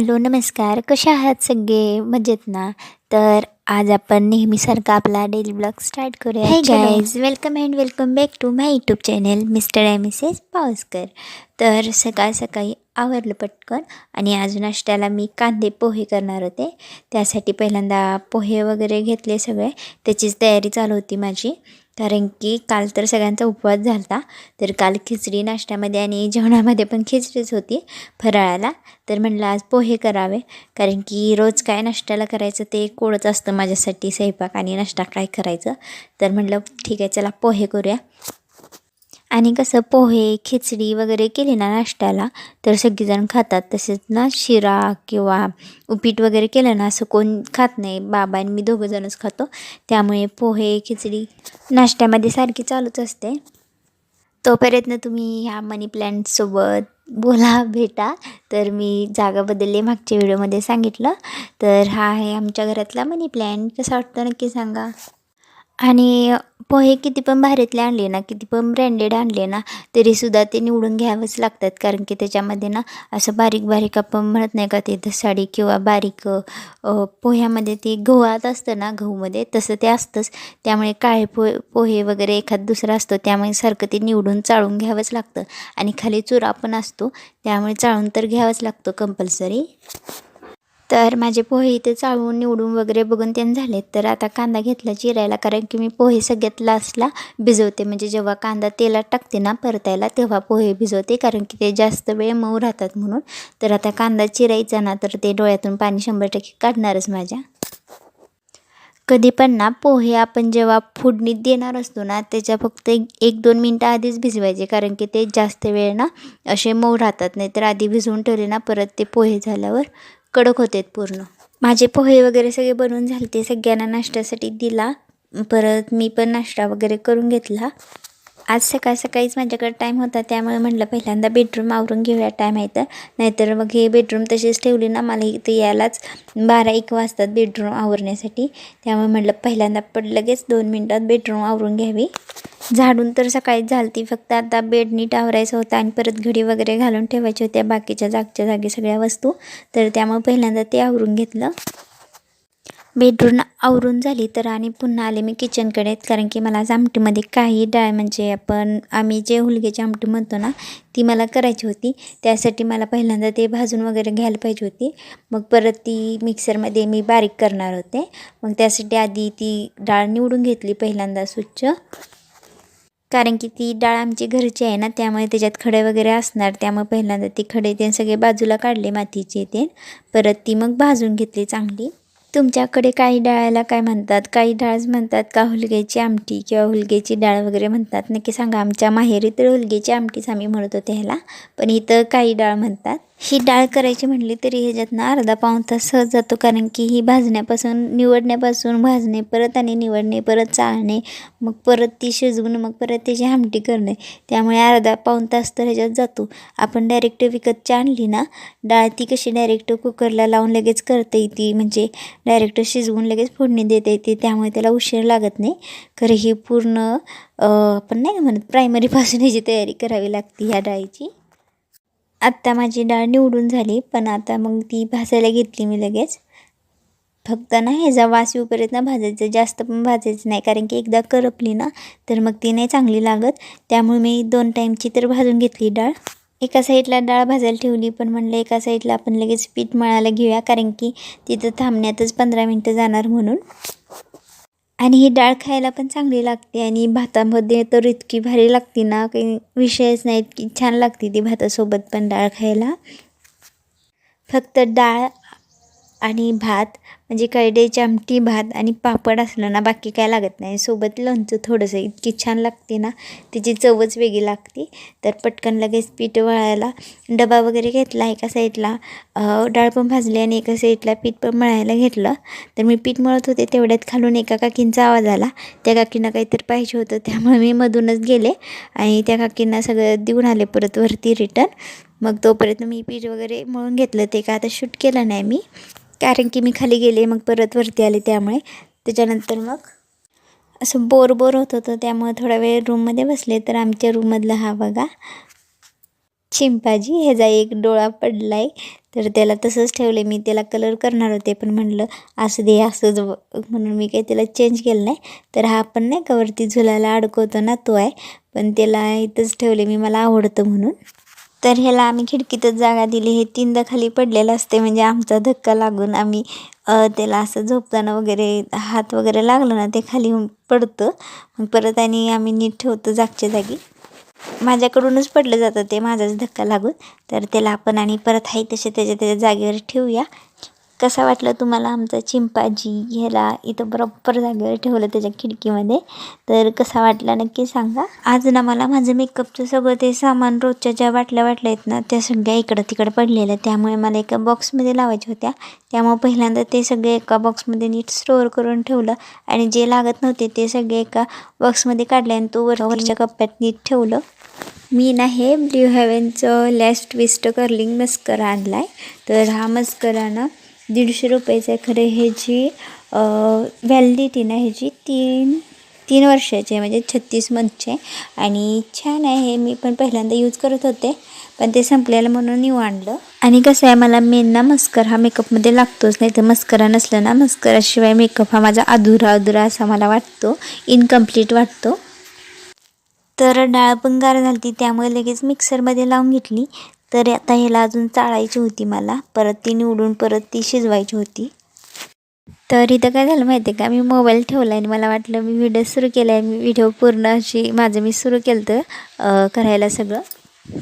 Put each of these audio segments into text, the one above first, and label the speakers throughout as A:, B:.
A: Hello नमस्कार. कशा आहात सगळे? मजेत ना? तर आज आपण नेहमीसारखा आपला डेली ब्लॉग स्टार्ट करूया. Hey guys welcome and welcome back to my YouTube channel mister and missus Pawaskar तर सकाळ सकाळी आवरलं पटकन आणि आज नाश्त्याला मी कांदे पोहे करणार होते. त्यासाठी पहिल्यांदा पोहे वगैरे घेतले सगळे. त्याचीच तयारी चालू होती माझी. कारण की काल तर सगळ्यांचा उपवास झाला तर काल खिचडी नाश्त्यामध्ये आणि जेवणामध्ये पण खिचडीच होती फराळाला. तर म्हणलं आज पोहे करावे कारण की रोज काय नाश्त्याला करायचं ते कोडच असतं माझ्यासाठी स्वयंपाक आणि नाश्ता काय करायचं? तर म्हटलं ठीक आहे चला पोहे करूया. आणि कसं पोहे खिचडी वगैरे केली ना नाश्त्याला तर सगळीजण खातात. तसेच ना शिरा किंवा उपीट वगैरे केलं ना असं कोण खात नाही. बाबा आणि मी दोघंजणच खातो. त्यामुळे पोहे खिचडी नाश्त्यामध्ये सारखी चालूच असते. तोपर्यंत तुम्ही ह्या मनी प्लॅन्टसोबत बोला भेटा. तर मी जागा बदलले मागच्या व्हिडिओमध्ये सांगितलं. तर हा आहे आमच्या घरातला मनी प्लॅन्ट कसा वाटतं नक्की सांगा. आणि पोहे किती पण भारीतले आणले ना किती पण ब्रँडेड आणले ना तरीसुद्धा ते निवडून घ्यावंच लागतात. कारण की त्याच्यामध्ये ना असं बारीक बारीक आपण म्हणत नाही का ते साडी किंवा बारीक पोह्यामध्ये ते गव्हात असतं ना गहूमध्ये तसं ते असतंच. त्यामुळे काळे पोहे पोहे वगैरे एखाद दुसरा असतो त्यामुळे सारखं ते निवडून चाळून घ्यावंच लागतं. आणि खाली चुरा पण असतो त्यामुळे चाळून तर घ्यावंच लागतो कंपल्सरी तर माझे पोहे इथे चाळून निवडून वगैरे बघून त्यांनी झालेत. तर आता कांदा घेतला चिरायला कारण की मी पोहे सगळ्यात लास्टला भिजवते. म्हणजे जेव्हा कांदा तेलात टाकते ना परतायला तेव्हा पोहे भिजवते कारण की ते जास्त वेळ मऊ राहतात म्हणून. तर आता कांदा चिरायचा ना तर ते डोळ्यातून पाणी शंभर टक्के काढणारच माझ्या. कधी पण ना पोहे आपण जेव्हा फोडणीत देणार असतो ना त्याच्या फक्त एक एक दोन मिनटं आधीच भिजवायचे कारण की ते जास्त वेळ ना असे मऊ राहतात. नाही तर आधी भिजवून ठेवले ना परत ते पोहे झाल्यावर कडक होते पूर्ण. माझे पोहे वगैरे सगळे बनवून झाले ते सगळ्यांना नाश्त्यासाठी दिला. परत मी पण नाश्ता वगैरे करून घेतला. आज सकाळ सकाळीच माझ्याकडे टाईम होता त्यामुळे म्हटलं पहिल्यांदा बेडरूम आवरून घेऊया टाईम आहे तर. नाहीतर मग हे बेडरूम तशीच ठेवली ना मला इथे यायलाच बारा एक वाजतात बेडरूम आवरण्यासाठी. त्यामुळे म्हटलं पहिल्यांदा पण लगेच दोन मिनटात बेडरूम आवरून घ्यावी. झाडून तर सकाळीच झालती फक्त आता बेड नीट आवरायचं होतं आणि परत घडी वगैरे घालून ठेवायच्या होत्या बाकीच्या जागच्या जागी सगळ्या वस्तू. तर त्यामुळे पहिल्यांदा ते आवरून घेतलं. बेडरूम आवरून झाली तर आणि पुन्हा आले मी किचनकडे कारण की मला आज आमटीमध्ये काही डाळ म्हणजे आपण आम्ही जे हुलग्याची आमटी म्हणतो ना ती मला करायची होती. त्यासाठी मला पहिल्यांदा ते भाजून वगैरे घ्यायला पाहिजे होती. मग परत ती मिक्सरमध्ये मी बारीक करणार होते. मग त्यासाठी आधी ती डाळ निवडून घेतली पहिल्यांदा स्वच्छ. कारण की ती डाळ आमची घरची आहे ना त्यामुळे त्याच्यात खडे वगैरे असणार. त्यामुळे पहिल्यांदा ती खडे ते सगळे बाजूला काढले मातीचे ते. परत ती मग भाजून घेतली चांगली. तुमच्याकडे काही डाळाला काय म्हणतात? काही डाळच म्हणतात का हुलग्याची आमटी किंवा हुलग्याची डाळ वगैरे म्हणतात? नक्की सांगा. आमच्या माहेरी तर हुलग्याची आमटीच आम्ही म्हणत होते ह्याला. पण इथं काही डाळ म्हणतात. ही डाळ करायची म्हणली तरी ह्याच्यातनं अर्धा पाऊण तास सहज जातो कारण की ही भाजण्यापासून निवडण्यापासून भाजणे परत आणि निवडणे परत चाळणे मग परत ती शिजवून मग परत त्याची आमटी करणे त्यामुळे अर्धा पाऊण तास तर ह्याच्यात जातो. आपण डायरेक्ट विकतची आणली ना डाळ ती कशी डायरेक्ट कुकरला लावून लगेच करता येते म्हणजे डायरेक्ट शिजवून लगेच फोडणी देता येते त्यामुळे त्याला उशीर लागत नाही. खरं ही पूर्ण आपण नाही म्हणत प्रायमरीपासून ह्याची तयारी करावी लागते ह्या डाळीची. आत्ता माझी डाळ निवडून झाली पण आता मग ती भाजायला घेतली मी लगेच. फक्त ना ह्याचा वास येऊपर्यंत भाजायचं जास्त पण भाजायचं नाही कारण की एकदा करपली ना तर मग ती नाही चांगली लागत. त्यामुळे मी दोन टाईमची तर भाजून घेतली डाळ. एका साईडला डाळ भाजायला ठेवली पण म्हणलं एका साईडला आपण लगेच पीठ मळायला घेऊया कारण की तिथं थांबण्यातच पंधरा मिनटं जाणार म्हणून. आणि ही डाळ खायला पण चांगली लागते आणि भातामध्ये तर इतकी भारी लागते ना काही विषयच नाही इतकी छान लागते ती भातासोबत पण डाळ खायला. फक्त डाळ आणि भात म्हणजे कैडेची आमटी भात आणि पापड असलं ना बाकी काय लागत नाही. सोबत लोणचं थोडंसं इतकी छान लागते ना तिची चवच वेगळी लागते. तर पटकन लगेच पीठ वळायला डबा वगैरे घेतला एका साईडला डाळ पण भाजली आणि एका साईडला पीठ पण मळायला घेतलं. तर मी पीठ मळत होते तेवढ्यात खालून एका काकींचा आवाज आला. त्या काकींना काहीतरी पाहिजे होतं त्यामुळे मी मधूनच गेले आणि त्या काकींना सगळं देऊन आले परत वरती रिटर्न मग तोपर्यंत मी पीठ वगैरे मळून घेतलं ते का आता शूट केलं नाही मी. कारण की मी खाली गेले मग परत वरती आले त्यामुळे. त्याच्यानंतर मग असं बोर बोर होत होतं त्यामुळे थोडा वेळ रूममध्ये बसले. तर आमच्या रूममधला हा बघा चिंपाजी ह्याचा एक डोळा पडला आहे तर त्याला तसंच ठेवले मी त्याला कलर करणार होते पण म्हणलं असं दे असंच म्हणून मी काही त्याला चेंज केलं नाही. तर हा पण नाही का वरती झुलायला अडकवतो ना तो आहे. पण त्याला इथंच ठेवले मी मला आवडतं म्हणून. तर ह्याला आम्ही खिडकीतच जागा दिली. हे तीनदा खाली पडलेलं असते म्हणजे आमचा धक्का लागून आम्ही त्याला असं झोपताना वगैरे हात वगैरे लागलं ना ते खाली पडतं. मग परत आणि आम्ही नीट ठेवतो जागच्या जागी. माझ्याकडूनच पडलं जातं ते माझाच धक्का लागून. तर त्याला आपण आणि परत आहे तसे त्याच्या त्याच्या जागेवर ठेवूया. कसा वाटलं तुम्हाला आमचा चिंपाजी ह्याला इथं बरोबर जागेवर ठेवलं त्याच्या खिडकीमध्ये? तर कसा वाटला नक्की सांगा. आज ना मला माझं मेकअपचं सगळं ते सामान रोजच्या ज्या वाटल्या वाटल्या आहेत ना त्या सगळ्या इकडं तिकडं पडलेल्या. त्यामुळे मला एका बॉक्समध्ये लावायच्या होत्या. त्यामुळे पहिल्यांदा ते सगळे एका बॉक्समध्ये नीट स्टोअर करून ठेवलं. आणि जे लागत नव्हते ते सगळे एका बॉक्समध्ये काढले आणि तो वर वरच्या कप्प्यात नीट ठेवलं. मी ना हे ब्ल्यू हेवनचं लॅश ट्विस्ट कर्लिंग मस्करा आणला आहे तर हा मस्करा ना दीडशे रुपयाचं आहे. खरं ह्याची व्हॅलिडिटी ना ह्याची तीन तीन वर्षाची आहे म्हणजे छत्तीस मंथची आहे आणि छान आहे हे मी पण पहिल्यांदा यूज करत होते पण ते संपलेलं म्हणून निव आणलं. आणि कसं आहे मला मेन ना मस्कर हा मेकअपमध्ये लागतोच नाही तर मस्करा नसलं ना मस्कराशिवाय मेकअप हा माझा अधुरा अधुरा असा मला वाटतो इनकम्प्लीट वाटतो. तर डाळ पण गार झाली त्यामुळे लगेच मिक्सरमध्ये लावून घेतली. तर आता ह्याला अजून चाळायची होती मला. परत ती निवडून परत ती शिजवायची होती. तर इथं काय झालं माहिती आहे का? मी मोबाईल ठेवला आणि मला वाटलं मी व्हिडिओ सुरू केला आहे मी व्हिडिओ पूर्ण अशी माझं मी सुरू केलं तर करायला सगळं.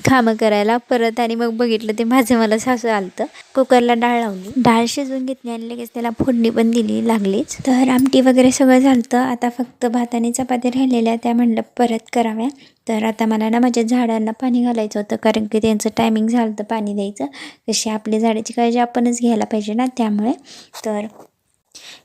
A: कामं करायला परत आणि मग बघितलं ते माझं मला सासू आलतं. कुकरला डाळ लावली. डाळ शिजवून घेतली आणि लगेच त्याला फोडणी पण दिली लागलीच. तर आमटी वगैरे सगळं झालं आता फक्त भात आणि चपाती राहिलेल्या त्या म्हणलं परत कराव्या. तर आता मला ना माझ्या झाडांना पाणी घालायचं होतं कारण की त्यांचं टायमिंग झालं होतं पाणी द्यायचं. तशी आपली झाडाची काळजी आपणच घ्यायला पाहिजे ना त्यामुळे. तर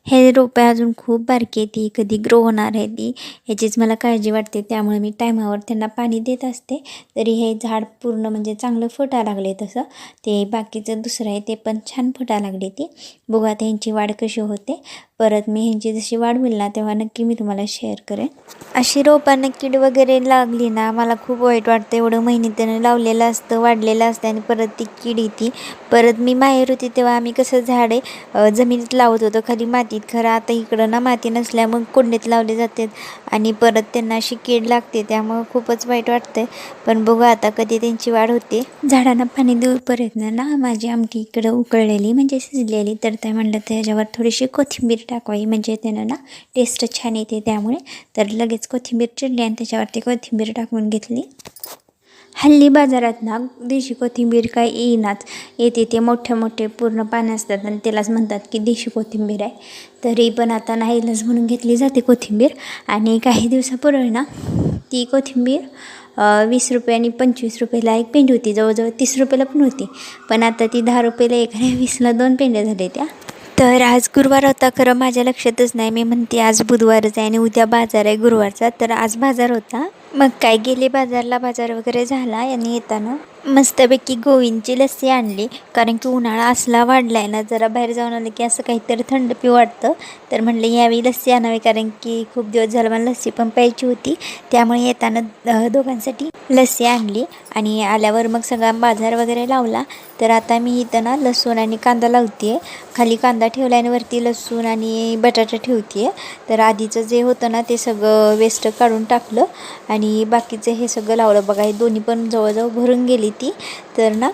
A: हे रोपे अजून खूप बारकी आहे ती. कधी ग्रो होणार आहे ती. ह्याचीच मला काळजी वाटते. त्यामुळे मी टायमावर त्यांना पाणी देत असते. तरी हे झाड पूर्ण म्हणजे चांगलं फुटा लागले तसं. ते बाकीचं दुसरं आहे ते पण छान फुटा लागले ती. बघू आता ह्यांची वाढ कशी होते. परत मी ह्यांची जशी वाढ होईल ना तेव्हा नक्की मी तुम्हाला शेअर करेन. अशी रोपांना कीड वगैरे लागली ना मला खूप वाईट वाटतं. एवढं महिने त्यानं लावलेलं असतं वाढलेलं असतं आणि परत ती कीड येते. परत मी माहेर होती तेव्हा आम्ही कसं झाडे जमिनीत लावत होतो. खाली मातीत. खरं आता इकडं ना माती नसल्यामुळे कुंडीत लावले जाते आणि परत त्यांना अशी कीड लागते त्यामुळं खूपच वाईट वाटतंय. पण बघू आता कधी त्यांची वाढ होते. झाडांना पाणी देऊपर्यंत ना. माझी आमटी इकडं उकळलेली म्हणजे शिजलेली. तर त्या म्हणलं त्याच्यावर थोडीशी कोथिंबीर टाकवायची म्हणजे त्यांना ना टेस्ट छान येते त्यामुळे. तर लगेच कोथिंबीर चिरली आणि त्याच्यावरती कोथिंबीर टाकून घेतली. हल्ली बाजारात ना देशी कोथिंबीर काय येईनाच. येते ते मोठे मोठे पूर्ण पानं असतात आणि त्यालाच म्हणतात की देशी कोथिंबीर आहे. तरी पण आता नाहीलाच म्हणून घेतली जाते कोथिंबीर. आणि काही दिवसापूर्वी ना ती कोथिंबीर वीस रुपये आणि पंचवीस रुपयाला एक पेंड होती. जवळजवळ तीस रुपयाला पण होती. पण आता ती दहा रुपयाला एक आणि वीसला दोन पेंड्या झाल्या त्या. तर आज गुरुवार होता खरं माझ्या लक्षातच नाही. मी म्हणते आज बुधवारच आहे आणि उद्या बाजार आहे गुरुवारचा. तर आज बाजार होता मग काय गेले बाजारला? बाजार वगैरे झाला आणि येताना मस्तपैकी गोविंदची लस्सी आणली. कारण की उन्हाळा असला वाढला आहे ना जरा बाहेर जाऊन आलं की असं काहीतरी थंड पिऊ वाटतं. तर म्हणलं यावेळी लस्सी आणावी कारण की खूप दिवस झालं मला लस्सी पण प्यायची होती. त्यामुळे येताना दोघांसाठी लस्सी आणली आणि आल्यावर मग सगळा बाजार वगैरे लावला. तर आता मी इथं ना लसूण आणि कांदा लावते आहे खाली कांदा ठेवला आणि वरती लसूण आणि बटाटा ठेवते आहे तर आधीचं जे होतं ना ते सगळं वेस्ट काढून टाकलं आणि आणि बाकीचं हे सगळं लावलं बघा हे दोन्ही पण जवळजवळ भरून गेली ती. तर ना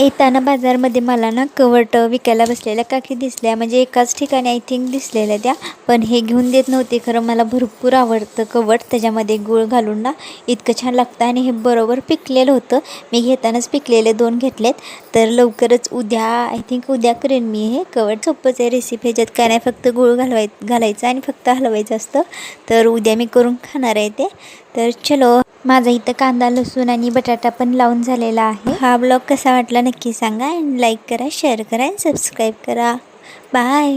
A: येताना बाजारमध्ये मला ना कवट विकायला बसलेल्या काकी दिसल्या. म्हणजे एकाच ठिकाणी आय थिंक दिसलेल्या त्या. पण हे घेऊन देत नव्हते खरं मला भरपूर आवडतं कवट. त्याच्यामध्ये गुळ घालून ना इतकं छान लागतं. आणि हे बरोबर पिकलेलं होतं. मी घेतानाच पिकलेले दोन घेतलेत. तर लवकरच उद्या आय थिंक उद्या करेन मी हे कवट. सोपंच आहे रेसिपी ह्याच्यात. काय नाही फक्त गुळ घालवाय घालायचं आणि फक्त हलवायचं असतं. तर उद्या मी करून खाणार आहे ते. तर चलो माझा इथं कांदा लसूण आणि बटाटा पण लावून झालेला आहे. हा ब्लॉग कसा वाटला नक्की सांगा अँड लाईक करा शेअर करा अँड सबस्क्राईब करा. बाय